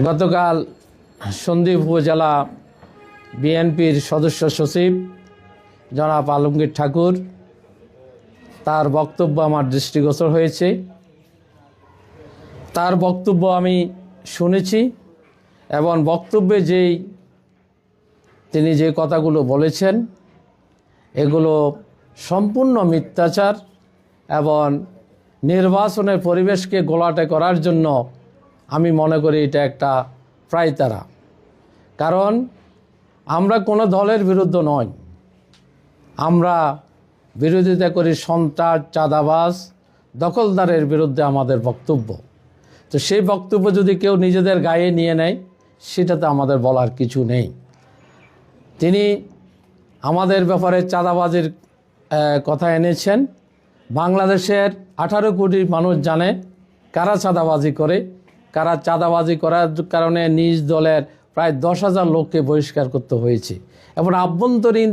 গতকাল সন্দ্বীপ উপজেলা বিএনপির সদস্য সচিব জনাব আলমগীর ঠাকুর তার বক্তব্য আমার দৃষ্টিগোচর হয়েছে। তার বক্তব্য আমি শুনেছি এবং বক্তব্যে যেই তিনি যে কথাগুলো বলেছেন, এগুলো সম্পূর্ণ মিথ্যাচার এবং নির্বাচনের পরিবেশকে গোলাটে করার জন্য আমি মনে করি এটা একটা প্রায় তারা। কারণ আমরা কোনো দলের বিরুদ্ধে নয় আমরা বিরোধিতা করি সন্ত্রাস, চাঁদাবাজ, দখলদারের বিরুদ্ধে আমাদের বক্তব্য। তো সেই বক্তব্য যদি কেউ নিজেদের গায়ে নিয়ে নেয়, সেটাতে আমাদের বলার কিছু নেই। তিনি আমাদের ব্যাপারে চাঁদাবাজির কথা এনেছেন। বাংলাদেশের আঠারো কোটি মানুষ জানে কারা চাঁদাবাজি করে। কারা চাঁদাবাজি করার কারণে নিজ দলের প্রায় দশ হাজার লোককে বহিষ্কার করতে হয়েছে। এবং আভ্যন্তরীণ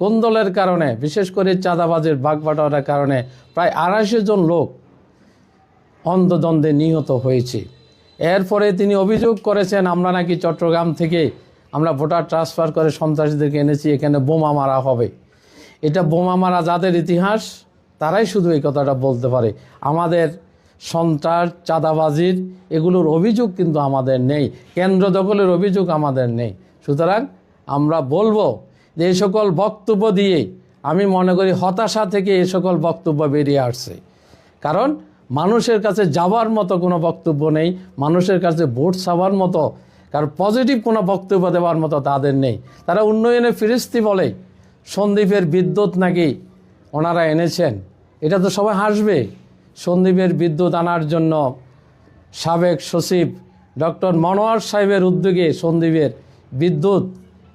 কোন দলের কারণে, বিশেষ করে চাঁদাবাজির বাগবাটোয়ারার কারণে প্রায় আড়াইশো জন লোক অন্ধদ্বন্দ্বে নিহত হয়েছে। এরপরে তিনি অভিযোগ করেছেন, আমরা নাকি চট্টগ্রাম থেকে আমরা ভোটার ট্রান্সফার করে সন্ত্রাসীদেরকে এনেছি, এখানে বোমা মারা হবে। এটা বোমা মারা যাদের ইতিহাস, তারাই শুধু এই কথাটা বলতে পারে। আমাদের সন্ত্রাস, চাঁদাবাজির এগুলোর অভিযোগ কিন্তু আমাদের নেই। কেন্দ্র দখলের অভিযোগ আমাদের নেই। সুতরাং আমরা বলব যে এই সকল বক্তব্য দিয়ে আমি মনে করি হতাশা থেকে এই সকল বক্তব্য বেরিয়ে আসছে। কারণ মানুষের কাছে যাওয়ার মতো কোনো বক্তব্য নেই, মানুষের কাছে ভোট চাওয়ার মতো কারণ পজিটিভ কোনো বক্তব্য দেওয়ার মতো তাদের নেই। তারা উন্নয়নে ফিরিস্তি বলে সন্দীপের বিদ্যুৎ নাকি ওনারা এনেছেন, এটা তো সবাই হাসবে। সন্দীপের বিদ্যুৎ আনার জন্য সাবেক সচিব ডক্টর মনোয়ার সাহেবের উদ্যোগে সন্দীপের বিদ্যুৎ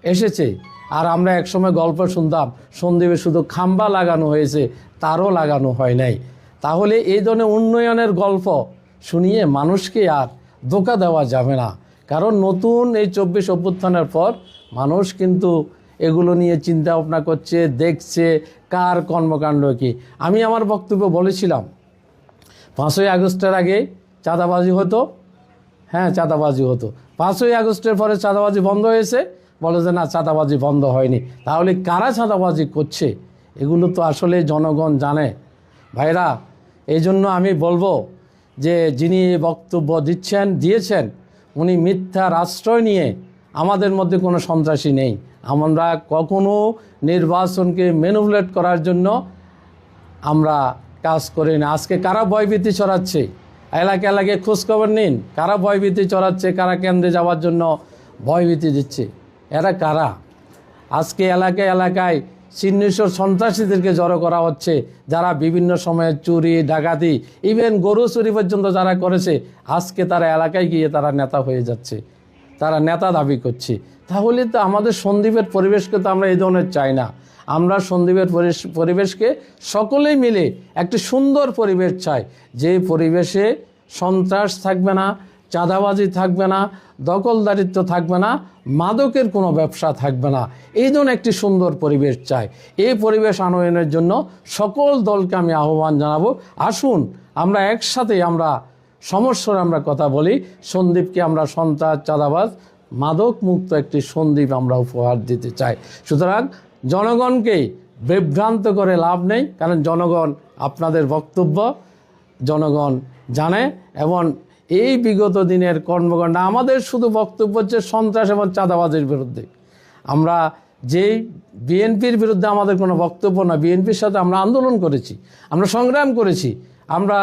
এসেছে। আর আমরা একসময় গল্প শুনতাম সন্দীপে শুধু খাম্বা লাগানো হয়েছে, তারও লাগানো হয় নাই। তাহলে এই ধরনের উন্নয়নের গল্প শুনিয়ে মানুষকে আর ধোকা দেওয়া যাবে না। কারণ নতুন এই চব্বিশ অভ্যুত্থানের পর মানুষ কিন্তু এগুলো নিয়ে চিন্তা ভাবনা করছে, দেখছে, কার কর্মকাণ্ড কি? আমি আমার বক্তব্য বলেছিলাম পাঁচই আগস্টের আগে চাঁদাবাজি হতো। হ্যাঁ চাঁদাবাজি হতো। পাঁচই আগস্টের পরে চাঁদাবাজি বন্ধ হয়েছে। বলে যে না, চাঁদাবাজি বন্ধ হয়নি। তাহলে কারা চাঁদাবাজি করছে? এগুলো তো আসলে জনগণ জানে। ভাইরা, এই জন্য আমি বলব যে যিনি বক্তব্য দিচ্ছেন, দিয়েছেন, উনি মিথ্যার আশ্রয় নিয়ে আমাদের মধ্যে কোনো সন্ত্রাসী নেই। আমরা কখনো নির্বাচনকে ম্যানুপুলেট করার জন্য আমরা কাজ করি না আজকে কারা ভয়ভীতি ছড়াচ্ছে? এলাকা এলাকায় খোঁজখবর নিন। কারা ভয়ভীতি ছড়াচ্ছে? কারা কেন্দ্রে যাওয়ার জন্য ভয়ভীতি দিচ্ছে? এরা কারা? আজকে এলাকায় এলাকায় চিহ্নিশ্বর সন্ত্রাসীদেরকে জড়ো করা হচ্ছে। যারা বিভিন্ন সময়ে চুরি, ডাকাতি ইভেন গরু চুরি পর্যন্ত যারা করেছে, আজকে তারা এলাকায় গিয়ে তারা নেতা হয়ে যাচ্ছে। তারা নেতা দাবি করছে। তাহলে তো আমাদের সন্দীপের পরিবেশকে তো আমরা এই ধরনের চাই না। আমরা সন্দীপের পরিবেশ- পরিবেশকে সকলেই মিলে একটি সুন্দর পরিবেশ চাই। যে পরিবেশে সন্ত্রাস থাকবে না, চাঁদাবাজি থাকবে না, দখলদারিত্ব থাকবে না, মাদকের কোনো ব্যবসা থাকবে না, এই ধরনের একটি সুন্দর পরিবেশ চাই। এই পরিবেশ আনয়নের জন্য সকল দলকে আমি আহ্বান জানাব। আসুন, আমরা একসাথে আমরা সমস্যার আমরা কথা বলি। সন্দীপকে আমরা সন্ত্রাস, চাঁদাবাজ মাদক মুক্ত একটি সন্দীপ আমরা উপহার দিতে চাই। সুতরাং জনগণকে বিভ্রান্ত করে লাভ নেই, কারণ জনগণ আপনাদের বক্তব্য, জনগণ জানে, এবং এই বিগত দিনের কর্মকাণ্ড আমাদের শুধু বক্তব্য হচ্ছে সন্ত্রাস এবং চাঁদাবাজের বিরুদ্ধে। আমরা যেই বিএনপির বিরুদ্ধে আমাদের কোনো বক্তব্য না, বিএনপির সাথে আমরা আন্দোলন করেছি, আমরা সংগ্রাম করেছি, আমরা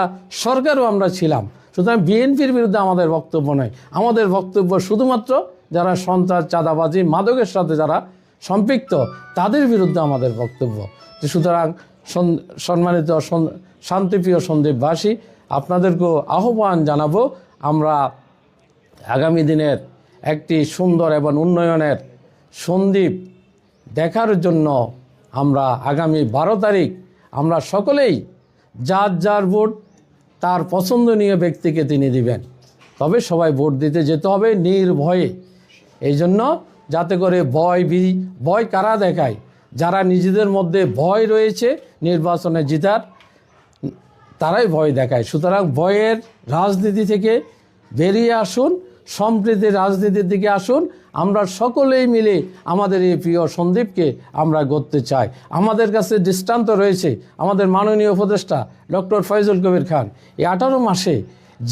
সরকারও আমরা ছিলাম, সুতরাং বিএনপির বিরুদ্ধে আমাদের বক্তব্য নয় আমাদের বক্তব্য শুধুমাত্র যারা সন্ত্রাস, চাঁদাবাজি, মাদকের সাথে যারা সম্পৃক্ত, তাদের বিরুদ্ধে আমাদের বক্তব্য। যে সুতরাং সম্মানিত শান্তিপ্রিয় সন্দীপবাসী আপনাদেরকেও আহ্বান জানাব, আমরা আগামী দিনের একটি সুন্দর এবং উন্নয়নের সন্দীপ দেখার জন্য আমরা আগামী বারো তারিখ আমরা সকলেই যার যার ভোট, তার পছন্দনীয় ব্যক্তিকে তিনি দিবেন। তবে সবাই ভোট দিতে যেতে হবে নির্ভয়ে। এই জন্য যাতে করে ভয় বি ভয় কারা দেখায়? যারা নিজেদের মধ্যে ভয় রয়েছে নির্বাচনে জিতার, তারাই ভয় দেখায়। সুতরাং ভয়ের রাজনীতি থেকে বেরিয়ে আসুন, সম্প্রীতির রাজনীতির দিকে আসুন। আমরা সকলেই মিলে আমাদের এই প্রিয় সন্দীপকে আমরা গড়তে চাই। আমাদের কাছে দৃষ্টান্ত রয়েছে আমাদের মাননীয় উপদেষ্টা ডক্টর ফয়জুল কবির খান। এই আঠারো মাসে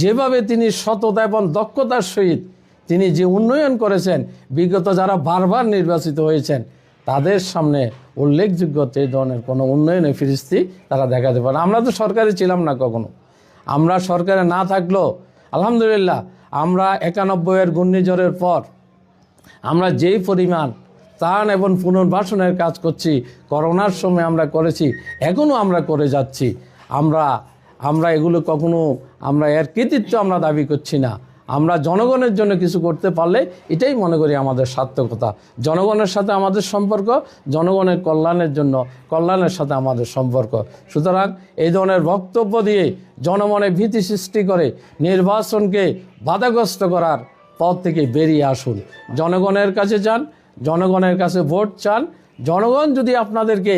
যেভাবে তিনি সততা এবং দক্ষতার সহিত তিনি যে উন্নয়ন করেছেন, বিগত যারা বারবার নির্বাচিত হয়েছেন, তাদের সামনে উল্লেখযোগ্য এই ধরনের কোনো উন্নয়নে ফিরিস্তি তারা দেখাতে পারে আমরা তো সরকারে ছিলাম না কখনো। আমরা সরকারে না থাকলেও, আলহামদুলিল্লাহ, আমরা একানব্বইয়ের ঘূর্ণিঝড়ের পর আমরা যেই পরিমাণ ত্রাণ এবং পুনর্বাসনের কাজ করছি, করোনার সময় আমরা করেছি, এখনও আমরা করে যাচ্ছি। আমরা আমরা এগুলো কখনো, আমরা এর কৃতিত্ব আমরা দাবি করছি না। আমরা জনগণের জন্য কিছু করতে পারলে এটাই মনে করি আমাদের সার্থকতা। জনগণের সাথে আমাদের সম্পর্ক, জনগণের কল্যাণের জন্য কল্যাণের সাথে আমাদের সম্পর্ক। সুতরাং এই ধরনের বক্তব্য দিয়ে জনমনে ভীতি সৃষ্টি করে নির্বাচনকে বাধাগ্রস্ত করার পথ থেকে বেরিয়ে আসুন। জনগণের কাছে যান, জনগণের কাছে ভোট চান। জনগণ যদি আপনাদেরকে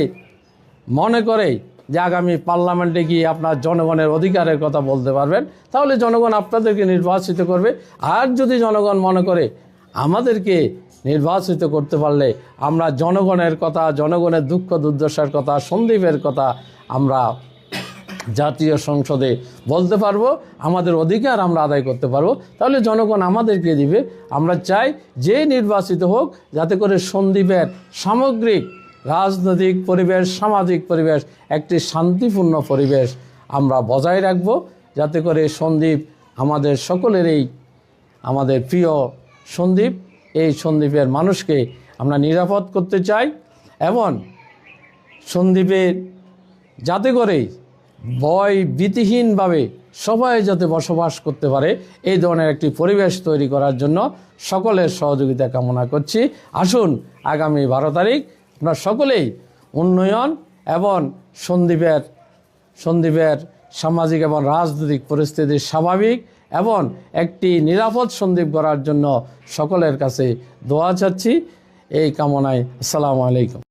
মনে করে যে আগামী পার্লামেন্টে গিয়ে আপনার জনগণের অধিকারের কথা বলতে পারবেন, তাহলে জনগণ আপনাদেরকে নির্বাচিত করবে। আর যদি জনগণ মনে করে আমাদেরকে নির্বাচিত করতে পারলে, আমরা জনগণের কথা, জনগণের দুঃখ দুর্দশার কথা, সন্দীপের কথা আমরা জাতীয় সংসদে বলতে পারব, আমাদের অধিকার আমরা আদায় করতে পারব, তাহলে জনগণ আমাদেরকে দিবে। আমরা চাই যে নির্বাচিত হোক, যাতে করে সন্দীপের সামগ্রিক রাজনৈতিক পরিবেশ, সামাজিক পরিবেশ, একটি শান্তিপূর্ণ পরিবেশ আমরা বজায় রাখব যাতে করে সন্দীপ আমাদের সকলেরই, আমাদের প্রিয় সন্দীপ, এই সন্দীপের মানুষকে আমরা নিরাপদ করতে চাই এবং সন্দীপের যাতে করে ভয় ভীতিহীনভাবে সবাই যাতে বসবাস করতে পারে, এই ধরনের একটি পরিবেশ তৈরি করার জন্য সকলের সহযোগিতা কামনা করছি। আসুন আগামী বারো তারিখ আমরা সকলেই উন্নয়ন এবং সন্দীপের সন্দীপের সামাজিক এবং রাজনৈতিক পরিস্থিতি স্বাভাবিক এবং একটি নিরাপদ সন্দীপ করার জন্য সকলের কাছে দোয়া চাচ্ছি। এই কামনায় আসসালামু আলাইকুম।